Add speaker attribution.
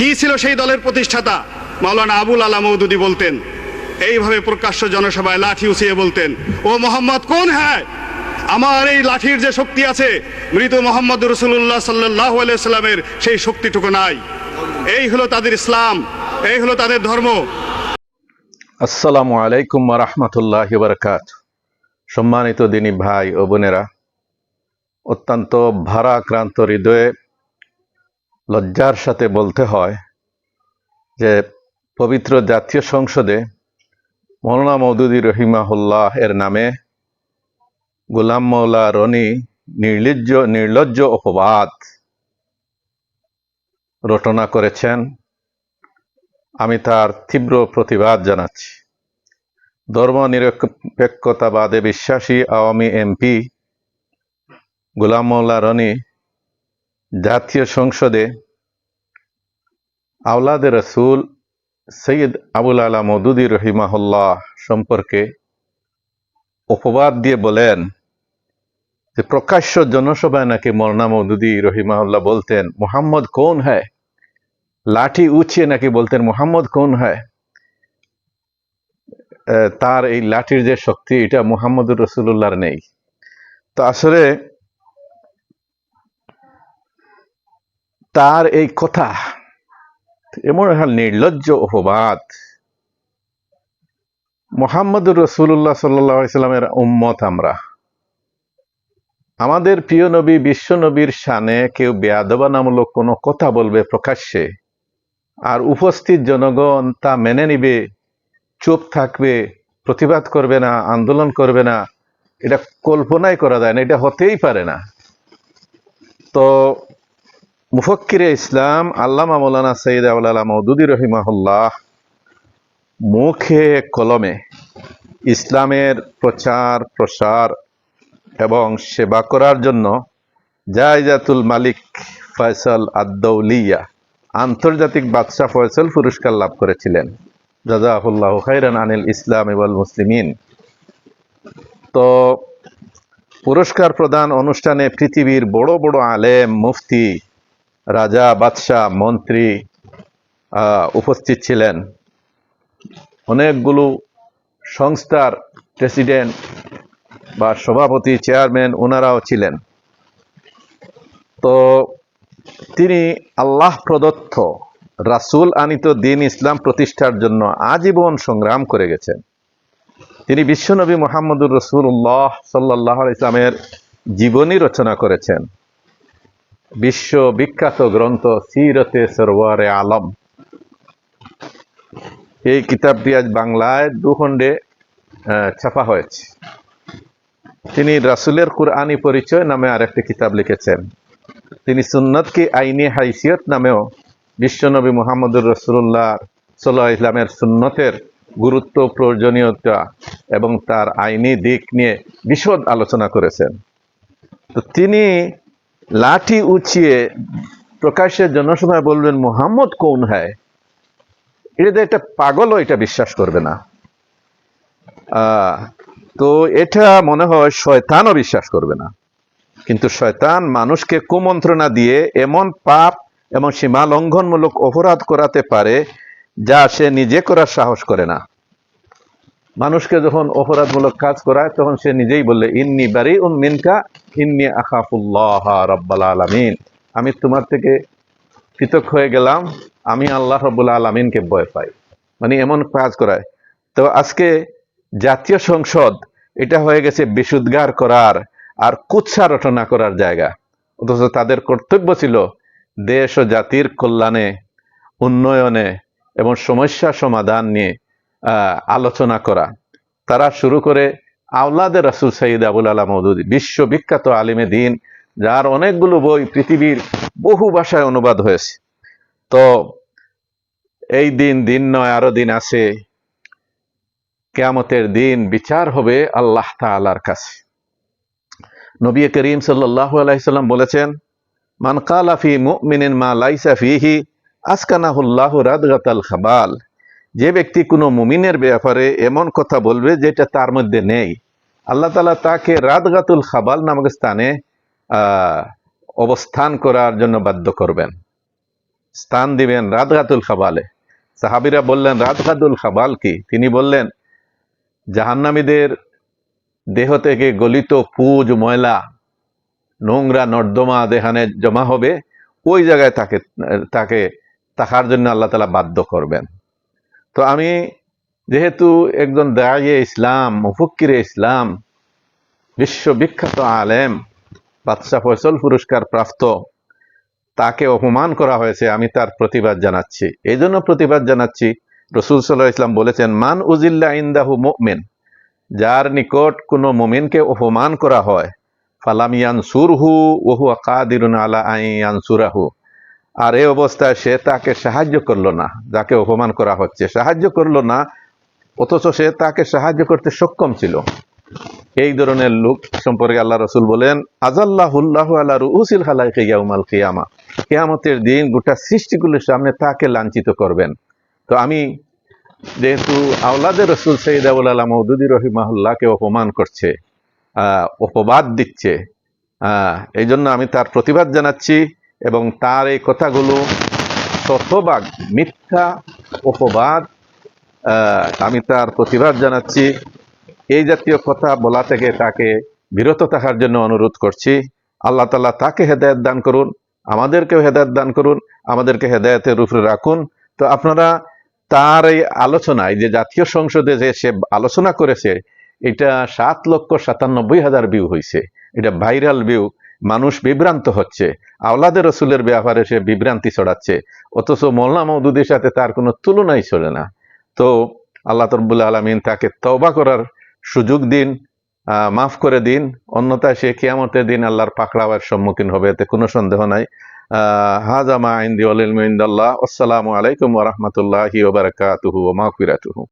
Speaker 1: কি ছিল সেই দলের প্রতিষ্ঠাতা? মাওলানা আবুল আলা মৌদুদি বলতেন, এইভাবে প্রকাশ্য জনসভায় লাঠি উঁচিয়ে বলতেন, ও মোহাম্মদ, কোন হ্যাঁ আমার এই লাঠির যে শক্তি আছে, মৃত মোহাম্মদ রসুল্লাহ সাল্লাহ সাল্লামের সেই শক্তিটুকু নাই। এই হলো তাদের ইসলাম, এই হলো তাদের ধর্ম।
Speaker 2: আসসালামু আলাইকুম রহমতুল্লাহ বারকাত সম্মানিত দিনী ভাই ও বোনেরা, অত্যন্ত ভারাক্রান্ত হৃদয়ে লজ্জার সাথে বলতে হয় যে পবিত্র জাতীয় সংসদে মৌলানা মৌদুদি রহিমাহুল্লাহ এর নামে গোলাম মৌলা রনি নির্লজ্জ নির্লজ্জ অপবাদ রটনা করেছেন। আমি তার তীব্র প্রতিবাদ জানাচ্ছি। ধর্ম নিরপেক্ষতাবাদে বিশ্বাসী আওয়ামী এমপি গোলাম মৌলা রনি জাতীয় সংসদে আওলাদ রসুল সৈয়দ আবুল আলা মদুদি রহিমাহুল্লাহ সম্পর্কে অপবাদ দিয়ে বলেন যে প্রকাশ্য জনসভায় নাকি মৌলানা মৌদুদি রহিমাহুল্লাহ বলতেন, মোহাম্মদ কোন হ্যায় লাঠি উঁচিয়ে নাকি বলতেন, মোহাম্মদ কোন হয়? তার এই লাঠির যে শক্তি, এটা মোহাম্মদুর রসুল্লাহর নেই। তো আসলে তার এই কথা। এমন একটা নির্লজ্জ অপবাদ। মোহাম্মদুর রসুল্লাহ সাল্লামের উম্মত আমরা। আমাদের প্রিয় নবী, বিশ্ব নবীর শানে কেউ বেয়াদবানামূলক কোনো কথা বলবে প্রকাশ্যে, আর উপস্থিত জনগণ তা মেনে নিবে, চুপ থাকবে, প্রতিবাদ করবে না, আন্দোলন করবে না, এটা কল্পনাই করা যায় না, এটা হতেই পারে না। তো মুফক্কিরে ইসলাম আল্লামা মৌলানা সঈদ আউলালা মৌদুদি রহিমাহুল্লাহ মুখে কলমে ইসলামের প্রচার, প্রসার এবং সেবা করার জন্য জায়জাতুল মালিক ফয়সল আদৌলিয়া আন্তর্জাতিক বাদশাহ ফয়সল পুরস্কার লাভ করেছিলেন। জাজাহুল্লাহ খাইরান আনিল ইসলাম ইবল মুসলিমিন। তো পুরস্কার প্রদান অনুষ্ঠানে পৃথিবীর বড় বড় আলেম, মুফতি রাজা, বাদশাহ, মন্ত্রী উপস্থিত ছিলেন। অনেকগুলো সংস্থার প্রেসিডেন্ট বা সভাপতি, চেয়ারম্যান ওনারাও ছিলেন। তো তিনি আল্লাহ প্রদত্ত রাসূল আনিত দিন ইসলাম প্রতিষ্ঠার জন্য আজীবন সংগ্রাম করে গেছেন। তিনি বিশ্বনবী মোহাম্মদুর রসুল্লাহ সাল্লাহ ইসলামের জীবনী রচনা করেছেন। বিশ্ব বিখ্যাত গ্রন্থ সিরতে সরওয়ারে আলম। এই কিতাবটি আজ বাংলায় দুখণ্ডে ছাপা হয়েছে। তিনি রাসূলের কুরআনী পরিচয় নামে আরেকটি কিতাব লিখেছেন। তিনি সুন্নত কি আইনি হাইসিয়ত নামেও বিশ্বনবী মোহাম্মদুর রসুল্লাহ সাল্লাহ ইসলামের সুন্নতের গুরুত্ব, প্রয়োজনীয়তা এবং তার আইনি দিক নিয়ে বিশদ আলোচনা করেছেন। তো তিনি লাঠি উঁচিয়ে প্রকাশ্যে জনসভায় বলবেন, মোহাম্মদ কোন হয় এটা একটা পাগলও এটা বিশ্বাস করবে না। তো এটা মনে হয় শয়তানও বিশ্বাস করবে না। কিন্তু শয়তান মানুষকে কুমন্ত্রণা দিয়ে এমন পাপ এবং সীমা লঙ্ঘনমূলক অপরাধ করাতে পারে যা সে নিজে করার সাহস করে না। মানুষকে যখন অপরাধমূলক কাজ করায়, তখন সে নিজেই বললে, ইন্নি বারি উন মিনকা, ইন্নি আখাফুল্লাহ রব্বাল আলামিন। আমি তোমার থেকে পৃথক হয়ে গেলাম, আমি আল্লাহ রব্বুল আলমিনকে ভয় পাই। মানে এমন কাজ করায়। তো আজকে জাতীয় সংসদ, এটা হয়ে গেছে বিশুদ্গার করার আর কুৎসা রটনা করার জায়গা। অথচ তাদের কর্তব্য ছিল দেশ ও জাতির কল্যাণে, উন্নয়নে এবং সমস্যা সমাধান নিয়ে আলোচনা করা। তারা শুরু করে আওলাদের রাসুল সঈদ আবুল আলা মৌদুদি বিশ্ববিখ্যাত আলিমে দিন, যার অনেকগুলো বই পৃথিবীর বহু ভাষায় অনুবাদ হয়েছে। তো এই দিন দিন নয়, আরও দিন আছে। কেয়ামতের দিন বিচার হবে আল্লাহ তাআলার কাছে। নবী করিম সাল্লাল্লাহু আলাইহি সাল্লাম বলেছেন, মান কালা ফি মুমিনিন মা লাইসা ফিহি আসকানাহুল্লাহু রাদগাতাল খাবাল। যে ব্যক্তি কোনো মুমিনের ব্যাপারে এমন কথা বলবে যেটা তার মধ্যে নেই। আল্লাহ তাআলা তাকে রাদগাতুল খাবাল নামক স্থানে অবস্থান করার জন্য বাধ্য করবেন। স্থান দিবেন রাতগাতুল খাবালে। সাহাবিরা বললেন, রাতগাতুল খাবাল কি? তিনি বললেন, জাহান্নামীদের দেহ থেকে গলিত পুজ, ময়লা, নোংরা নর্দমা দেহানে জমা হবে। ওই জায়গায় তাকে তাকে থাকার জন্য আল্লাহ তালা বাধ্য করবেন। তো আমি যেহেতু একজন দায়ে ইসলাম মুফক্কিরে ইসলাম, বিশ্ববিখ্যাত আলেম, বাদশাহ ফয়সল পুরস্কার প্রাপ্ত, তাকে অপমান করা হয়েছে, আমি তার প্রতিবাদ জানাচ্ছি। এই জন্য প্রতিবাদ জানাচ্ছি। রসুল সাল্লাহ ইসলাম বলেছেন, মান উজিল্লা ইন্দাহু মুমিন যার নিকট কোনো মুমিনকে অপমান করা হয় ফালামিয়ান সুরহু ওহু কাদিরুন আলা আইয়ান সুরাহু আর এই অবস্থায় সে তাকে সাহায্য করল না, যাকে অপমান করা হচ্ছে। সাহায্য করল না, অথচ সে তাকে সাহায্য করতে সক্ষম ছিল। এই ধরনের লোক সম্পর্কে আল্লাহ রসুল বলেন, আজাল্লাহুল্লাহ আল্লাহ রুসিল খালাই কিয়াউমাল কিয়ামা। কেয়ামতের দিন গোটা সৃষ্টিগুলোর সামনে তাকে লাঞ্ছিত করবেন। তো আমি যেহেতু আওলাদের রসুল সঈদ আবুল আল্লাহ মৌদুদি রহিমাহুল্লাহকে অপমান করছে অপবাদ দিচ্ছে এই জন্য আমি তার প্রতিবাদ জানাচ্ছি। এবং তার এই কথাগুলো শতভাগ মিথ্যা, অপবাদ আমি তার প্রতিবাদ জানাচ্ছি। এই জাতীয় কথা বলা থেকে তাকে বিরত থাকার জন্য অনুরোধ করছি। আল্লাহ তালা তাকে হেদায়ত দান করুন, আমাদেরকেও হেদায়ত দান করুন, আমাদেরকে হেদায়তের উপরে রাখুন। তো আপনারা তার এই আলোচনায়, যে জাতীয় সংসদে যে সে আলোচনা করেছে, এটা সাত লক্ষ সাতানব্বই হাজার ভিউ হয়েছে এটা ভাইরাল ভিউ মানুষ বিভ্রান্ত হচ্ছে। আওলাদের রসুলের ব্যাপারে সে বিভ্রান্তি ছড়াচ্ছে। অথচ মোল্লা মৌদুদির সাথে তার কোনো তুলনাই চলে না। তো আল্লাহ তরবুল্লা আলমিন তাকে তওবা করার সুযোগ দিন মাফ করে দিন। অন্যথায় সে কিয়ামতের দিন আল্লাহর পাকড়াওয়ার সম্মুখীন হবে, এতে কোনো সন্দেহ নাই। হাজামা ইন্দি আলিল মিন্দাল্লাহ আসসালামু আলাইকুম ওরহমতুল্লাহি ওবরাকাতুহু ওয়া মাগফিরাতুহু।